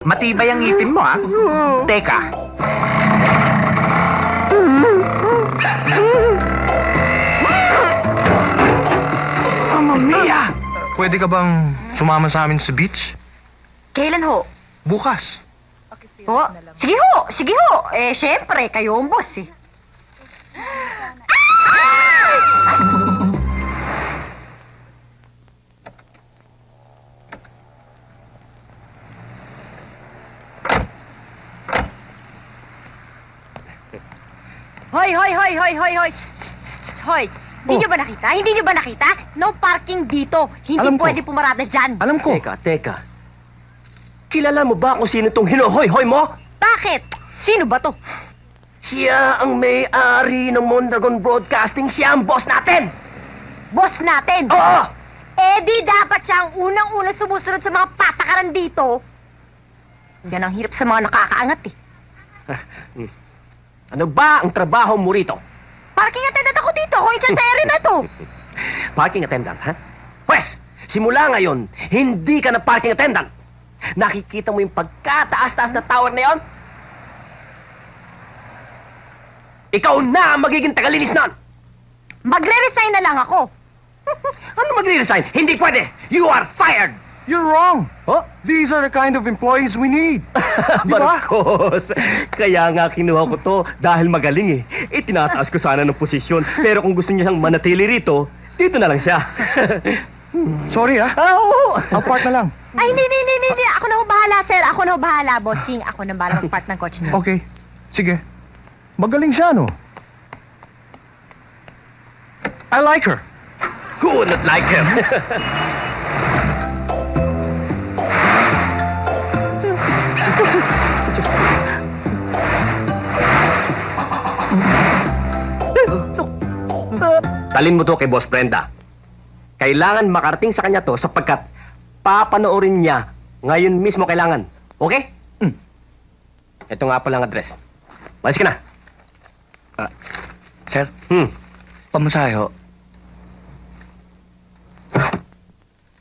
Matibay ang ngipin mo, ha? Teka. Mamma mia! Pwede ka bang sumama sa amin sa beach? Kailan ho? Bukas. Ho? Sige ho, sige ho. Eh, syempre, kayo ang boss eh. Hoy, hoy, hoy, hoy, hoy, hoy. Shh, shh, shh, Hoy. Hindi Oh. nyo ba nakita? Hindi nyo ba nakita? No parking dito. Hindi Alam ko. pwede pumarada dyan. Alam ko. Teka, teka. Kilala mo ba kung sino tong hinuhoy-hoy mo? Bakit? Sino ba to? Siya ang may-ari ng Mondragon Broadcasting. Siya ang boss natin! Boss natin. Oo! Eh di dapat siya ang unang-unang sumusunod sa mga patakaran dito. Yan ang hirap sa mga nakakaangat eh. Ano ba ang trabaho mo rito? Parking attendant ako dito. Hoy, dyan sa area na to. Parking attendant, ha? Pwes, simula ngayon, hindi ka na parking attendant. Nakikita mo yung pagkataas-taas na tower na yon? Ikaw na ang magiging tagalinis nun! Magre-resign na lang ako. Ano magre-resign? Hindi pwede! You are fired! You're wrong. Oh? These are the kind of employees we need. Di ba? Marcos, kaya nga kinuha ko to dahil magaling eh. Eh, tinataas ko sana ng posisyon. Pero kung gusto niya siyang manatili rito, dito na lang siya. Sorry, ha? ah, oo. I'll park na lang. Ay, hindi, hindi, hindi, hindi. Ako na ho bahala, sir. Ako na ho bahala, bossing. Ako na bahala mag-part ng coach niyo. Okay. Sige. Magaling siya, no? I like her. Who would not like him? Talin mo to kay Boss Brenda. Kailangan makarating sa kanya to sapagkat papanoorin niya ngayon mismo kailangan. Okay? Mm. Ito nga pala ang address. Malis ka na. Sir, Hmm. pamasahe ho.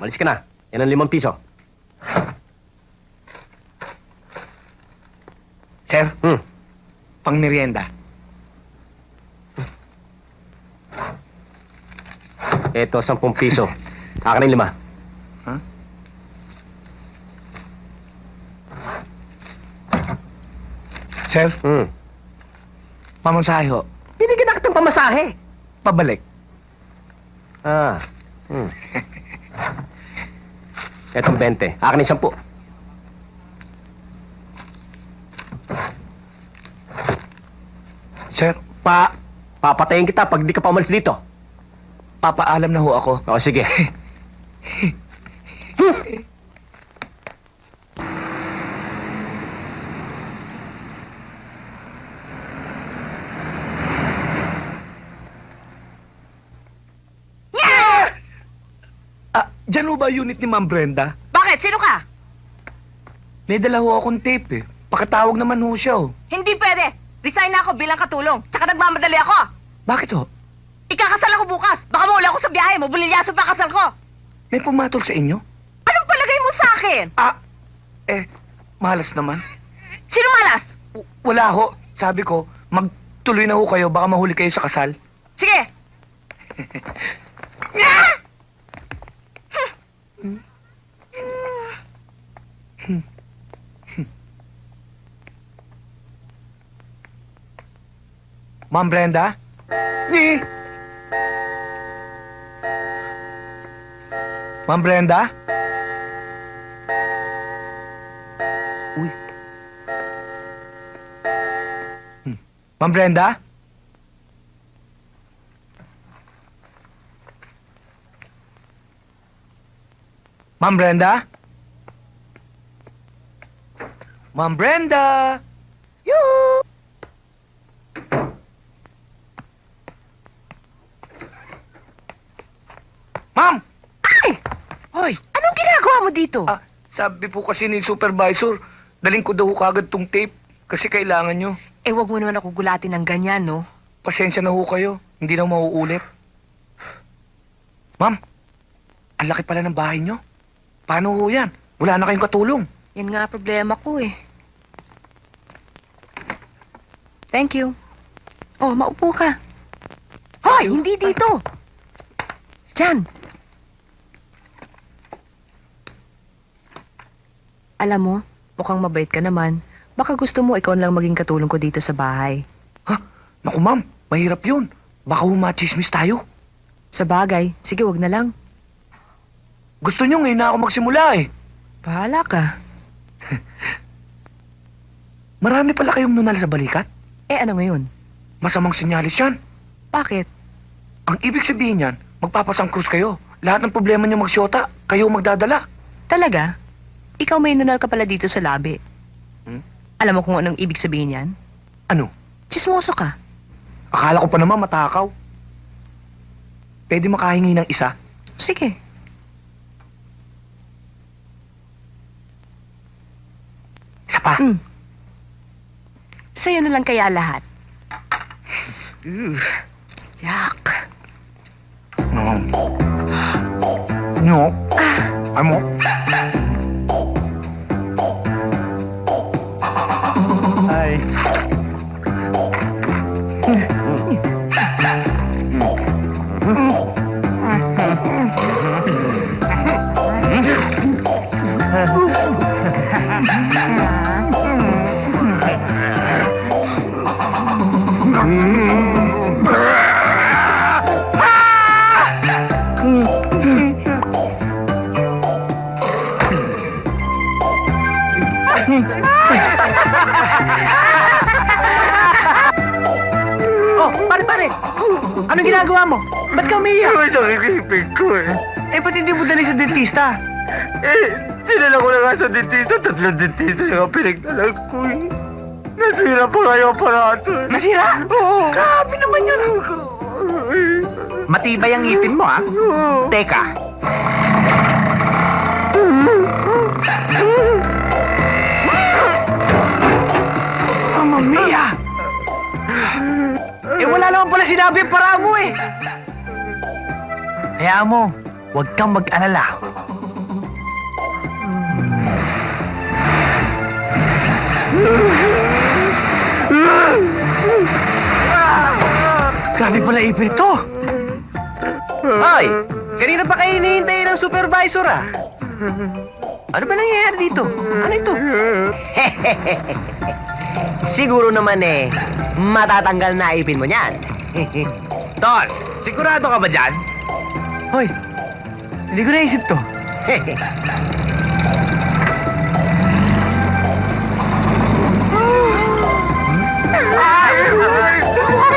Malis ka na. Yan ang limang piso. Sir, Hmm. pang merienda. Ito, sampung piso. Akin yung lima. Huh? Sir, Hmm. pamasahe ho. Binigyan na kitang pamasahe. Pabalik. Ah. Hmm. Etong 20. Akin yung sampu. Sir, Pa, papatayin kita pag di ka pa umalis dito. papaalam na ho ako. O, sige. Ah, dyan ho ba unit ni Ma'am Brenda? Bakit? Sino ka? May dala ho akong tape eh. Pakatawag naman ho siya oh. Hindi pwede. Resign na ako bilang katulong. Tsaka nagmamadali ako. Bakit ho? Ikakasal ako bukas. Baka maula ako sa biyahe mo. Bulilyaso pa kasal ko. May pumatol sa inyo? Anong palagay mo sa akin? Ah, eh, malas naman. Sino malas? W- wala ho. Sabi ko, magtuloy na ho kayo, baka mahuli kayo sa kasal. Sige. Ah! Ma'am Brenda? Ni! Ma'am Brenda? Uy. Hmm. Ma'am Brenda? Ma'am Brenda? Ma'am Brenda? Yoo! Ma'am! Ay! Hoy! Anong ginagawa mo dito? Ah, sabi po kasi ni supervisor, daling ko daw kagad tong tape kasi kailangan nyo. Eh, wag mo naman ako gulatin ng ganyan, no? Pasensya na ho kayo, hindi na mauulit. Ma'am, ang laki pala ng bahay nyo. Paano ho yan? Wala na kayong katulong. Yan nga problema ko eh. Thank you. Oh, maupo ka. Hoy, hindi dito. Diyan. Alam mo, mukhang mabait ka naman. Baka gusto mo ikaw lang maging katulong ko dito sa bahay. Naku ma'am, mahirap yun. Baka humachismis tayo. Sa bagay, sige wag na lang. Gusto nyo ngayon na ako magsimula eh. Bahala ka. Marami pala kayong nunal sa balikat. Eh ano ngayon? Masamang sinyalis yan. Bakit? Ang ibig sabihin yan, magpapasang krus kayo. Lahat ng problema nyo magsyota, kayo magdadala. Talaga? Ikaw may nunal ka pala dito sa labi. Hmm? Alam mo kung anong ibig sabihin yan? Ano? Chismoso ka. Akala ko pa naman matakaw. Pwede makahingi ng isa? Sige. Isa pa. Mm. Sa'yo na lang kaya lahat. Yak. No. No. Ano? Pare. Anong ginagawa mo? Ba't ka umiiyak? Masakit yung ipin ko eh. Eh, ba't hindi mo dali sa dentista? Eh, dinala ko na nga sa dentista. Tatlong dentista yung pinagdalag ko eh. Nasira pa kayo aparato eh. Nasira? Oo. Grabe naman yun. Matibay ang ngipin mo, ha? Oo. Teka. Mamma mia! Eh, wala naman pala sinabi para mo eh. Kaya mo, huwag kang mag-alala. Grabe pala ipin to. Hoy, kanina pa kayo hinihintay ng supervisor ah. Ano ba nangyayari dito? Ano ito? Siguro naman eh, matatanggal na ipin mo niyan. Tol, sigurado ka ba dyan? Hoy, hindi ko naisip to.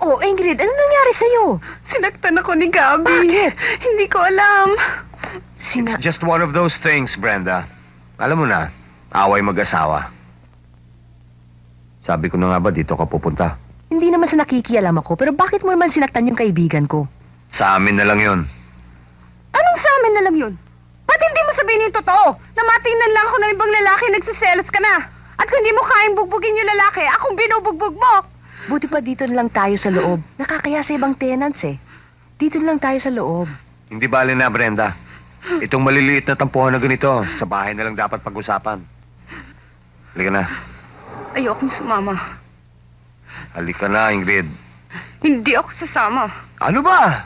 Oh, Ingrid, ano nangyari sa'yo? Sinaktan ako ni Gabi. Bakit? Hindi ko alam. Sina... It's just one of those things, Brenda. Alam mo na, away mag-asawa. Sabi ko na nga ba, dito ka pupunta? Hindi naman sa nakikialam ako, pero bakit mo naman sinaktan yung kaibigan ko? Sa amin na lang yon. Anong sa amin na lang yun? Ba't hindi mo sabihin yung totoo? Namatingnan lang ako ng ibang lalaki, nagsiselos ka na. At kung hindi mo kayang bugbugin yung lalaki, akong binubugbog mo. Buti pa dito na lang tayo sa loob. Nakakaya sa ibang tenants eh. Dito na lang tayo sa loob. Hindi bale na, Brenda. Itong maliliit na tampuhan na ganito, sa bahay na lang dapat pag-usapan. Halika na. Ayokong sumama. Halika na, Ingrid. Hindi ako sasama. Ano ba?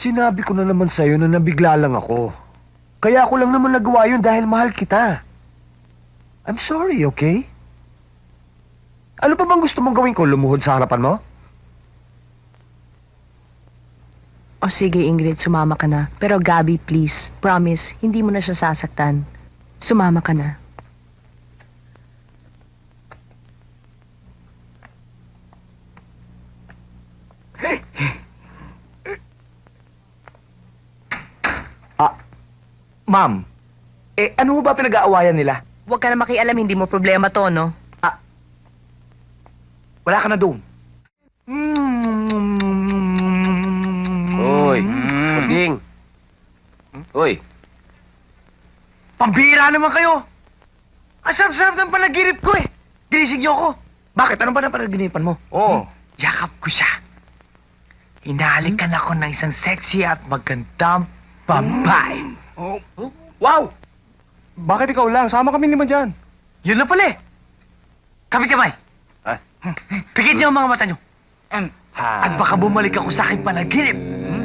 Sinabi ko na naman sa'yo na nabigla lang ako. Kaya ako lang naman nagawa yun dahil mahal kita. I'm sorry, okay? Ano pa bang gusto mong gawin ko? Lumuhod sa harapan mo? O sige, Ingrid, sumama ka na. Pero Gabi, please, promise, hindi mo na siya sasaktan. Sumama ka na. Ma'am, eh ano ba pinag-aawayan nila? Huwag ka na makialam, hindi mo problema to, no? Wala ka na doon. Oh, Saging. Uy, Pambira naman kayo! Ang sarap-sarap ng panaginip ko eh! Ginising niyo ako! Bakit? Ano ba na panaginipan mo? Oo. Yakap ko siya. Hinahalikan ako ng isang sexy at magandang babae. wow! Bakit ikaw lang? Sama kami naman dyan. Yun na pala eh. Kamay-kamay. Ah? Pikit niyo ang mga mata niyo. At baka bumalik ako sa aking panaginip. Hmm.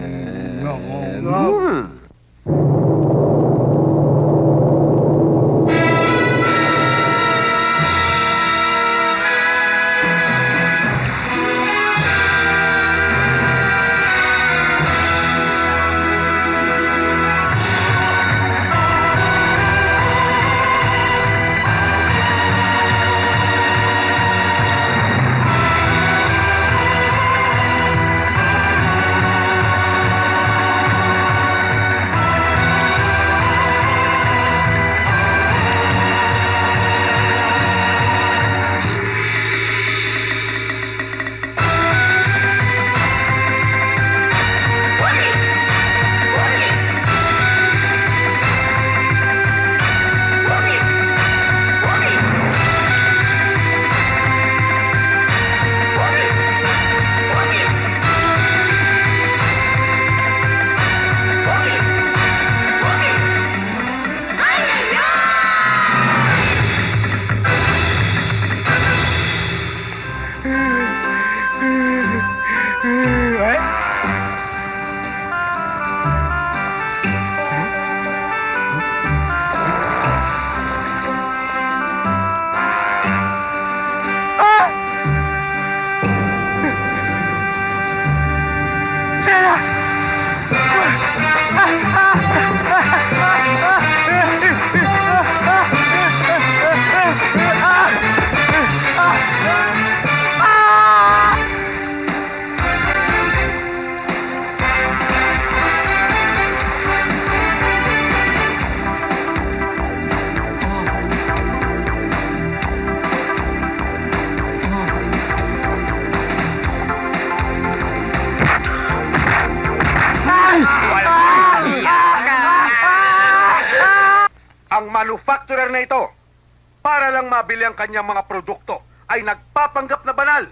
Para lang mabili ang kanyang mga produkto, ay nagpapanggap na banal,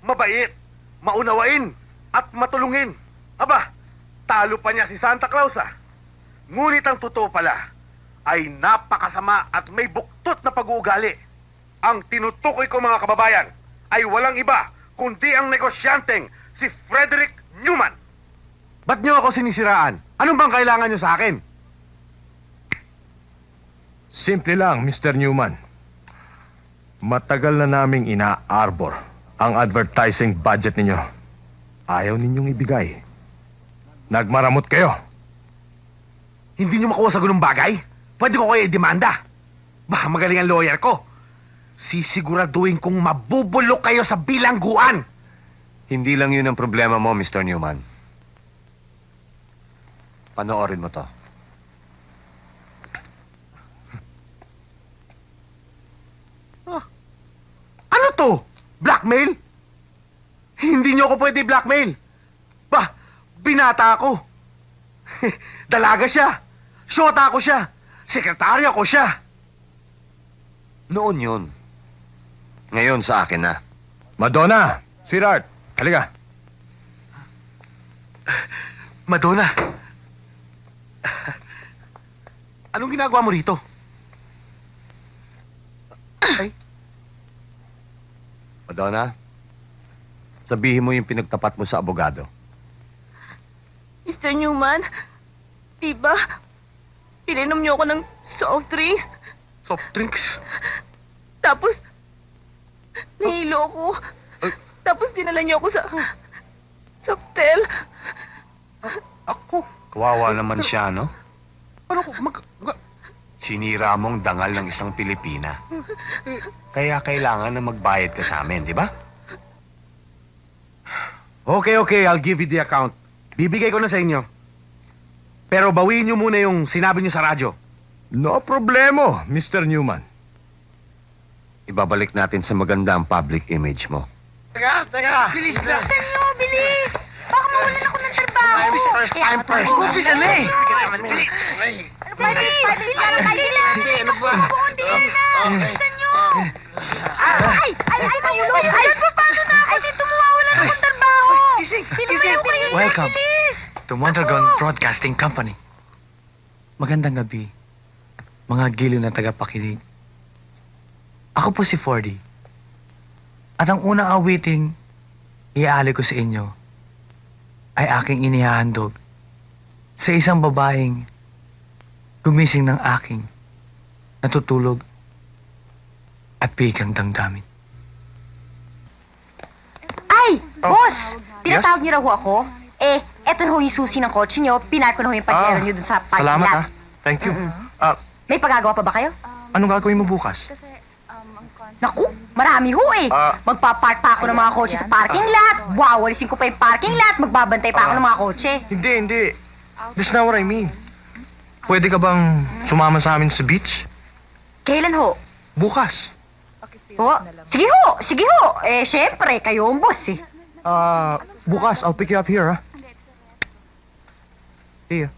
mabait, maunawain, at matulungin. Aba, talo pa niya si Santa Claus ah. Ngunit ang totoo pala, ay napakasama at may buktot na pag-uugali. Ang tinutukoy ko mga kababayan, ay walang iba, kundi ang negosyanteng si Frederick Newman. Ba't niyo ako sinisiraan? Anong bang kailangan niyo sa akin? Simple lang, Mr. Newman. Matagal na naming ina-arbor ang advertising budget ninyo. Ayaw ninyong ibigay. Nagmaramot kayo. Hindi niyo makuha sa ganung bagay? Pwede ko kayo i-demanda. Baka magaling ang lawyer ko. Sisiguraduhin kong mabubulok kayo sa bilangguan. Hindi lang yun ang problema mo, Mr. Newman. Panoorin mo to. Ano to? Blackmail? Hindi niyo ako pwede blackmail. Bah, binata ako. Dalaga siya. Shota ko siya. Sekretarya ko siya. Noon yun. Ngayon sa akin na. Madonna, sweetheart, halika. Madonna. Anong ginagawa mo rito? Ay, Madonna, sabihin mo yung pinagtapat mo sa abogado. Mr. Newman, di ba? Pininom niyo ako ng soft drinks, soft drinks. tapos nahilo ako. Tapos dinala niyo ako sa... sa hotel. Ako? Kawawa naman siya, no? Ano ko? Mag... Sinira mong dangal ng isang Pilipina. Kaya kailangan na magbayad ka sa amin, di ba? Okay, okay. I'll give you the account. Bibigay ko na sa inyo. Pero bawiin niyo muna yung sinabi niyo sa radyo. No problemo, Mr. Newman. Ibabalik natin sa maganda ang public image mo. Teka, teka. Bilis na. Bilisan nyo, bilis! Baka mawalan ako ng ng trabaho. First time first. Umpisa na eh. Ano ba, di? Pwede lang, dali lang. Ano ba? Hindi na. Bilisan nyo. Ay, ay, ay, mahulog. Ay, paano na ako dito mawawala ng trabaho? Gising, yung Welcome. to Mondragon Broadcasting Company. Magandang gabi, mga giliw na tagapakinig. Ako po si Fordy. At ang unang awiting iaali ko sa inyo ay aking inihahandog sa isang babaeng gumising ng aking natutulog at pigang damdamin. Ay, boss! Tinatawag niyo raw ho ako. Eh, eto na ho yung susi ng kotse niyo. Pinarko na ho yung pajero Ah, niyo dun sa parking Salamat lot. ah. Thank you. Mm-mm. Ah, May pagagawa pa ba kayo? anong gagawin mo bukas? Naku, marami ho eh. Ah. Magpapark pa ako ng mga kotse sa parking lot. Wawalisin ko pa yung parking lot. Magbabantay pa ako Ah. ng mga kotse. Hindi, hindi. That's not what I mean. Pwede ka bang sumama sa amin sa beach? Kailan ho? Bukas. Ho? Sige ho, sige ho. Eh, syempre, kayo ang boss eh. Ah, bukas. I'll pick you up here, ah. See ya.